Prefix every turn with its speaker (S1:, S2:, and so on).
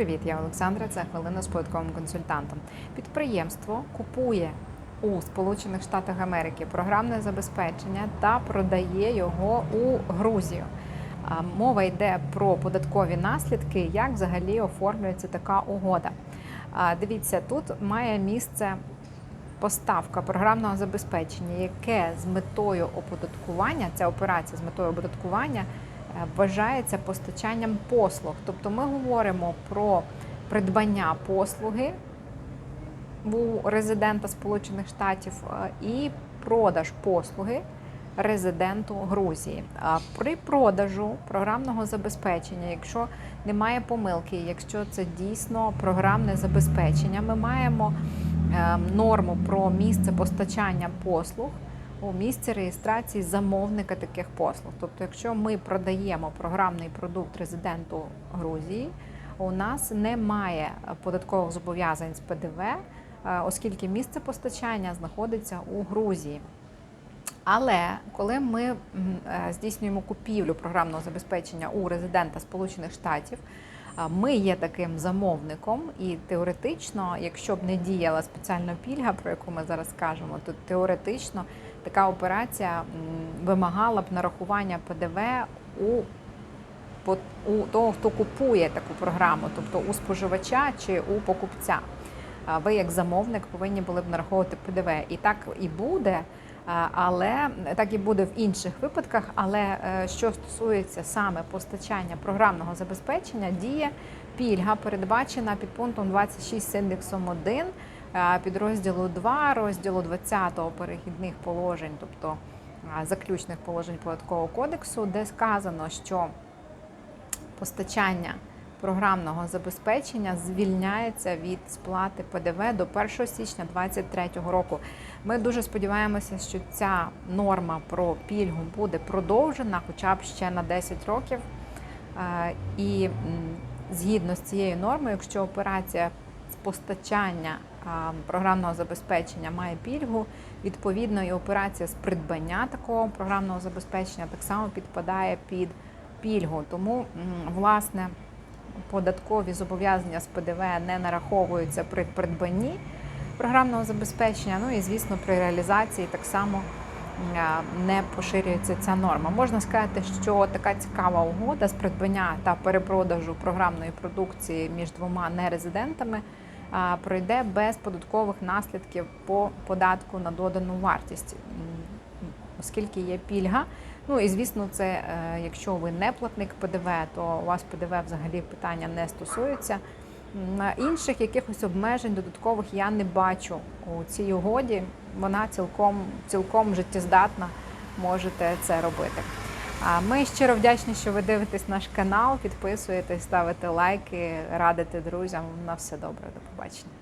S1: привіт! Я Олександра. Це хвилина з податковим консультантом. Підприємство купує у Сполучених Штатах Америки програмне забезпечення та продає його у Грузію. Мова йде про податкові наслідки, як взагалі оформлюється така угода. Дивіться, тут має місце поставка програмного забезпечення, яке з метою оподаткування, ця операція з метою оподаткування вважається постачанням послуг. Тобто ми говоримо про придбання послуги у резидента Сполучених Штатів е, і продаж послуги резиденту Грузії. При продажу програмного забезпечення, якщо немає помилки, якщо це дійсно програмне забезпечення, ми маємо е, норму про місце постачання послуг у місці реєстрації замовника таких послуг. Тобто, якщо ми продаємо програмний продукт резиденту Грузії, у нас немає податкових зобов'язань з ПДВ, е, оскільки місце постачання знаходиться у Грузії. Але коли ми е, здійснюємо купівлю програмного забезпечення у резидента Сполучених Штатів, ми є таким замовником, і теоретично, якщо б не діяла спеціальна пільга, про яку ми зараз кажемо, то теоретично така операція вимагала б нарахування ПДВ у у того, хто купує таку програму, тобто у споживача чи у покупця. Ви, як замовник, повинні були б нараховувати ПДВ. І так і буде, але так і буде в інших випадках. Але е, що стосується саме постачання програмного забезпечення, діє пільга, передбачена під пунктом 26 з індексом 1 е, підрозділу 2 розділу 20 перехідних положень, тобто заключних положень податкового кодексу, де сказано, що постачання програмного забезпечення звільняється від сплати ПДВ до 1 січня 2023 року. Ми дуже сподіваємося, що ця норма про пільгу буде продовжена, хоча б ще на 10 років. Е, І згідно з цією нормою, якщо операція з постачання програмного забезпечення має пільгу, відповідно і операція з придбання такого програмного забезпечення так само підпадає під пільгу. Тому, власне, податкові зобов'язання з ПДВ не нараховуються при придбанні програмного забезпечення. Ну і звісно, при реалізації так само не поширюється ця норма. Можна сказати, що така цікава угода з придбання та перепродажу програмної продукції між двома нерезидентами пройде без податкових наслідків по податку на додану вартість, оскільки є пільга. Ну і звісно, це е, якщо ви не платник ПДВ, то у вас ПДВ взагалі питання не стосується. М, а Інших якихось обмежень додаткових я не бачу у цій угоді. Вона цілком цілком життєздатна, можете це робити. А ми щиро вдячні, що ви дивитесь наш канал, підписуєтесь, ставите лайки, радите друзям. На все добре, до побачення.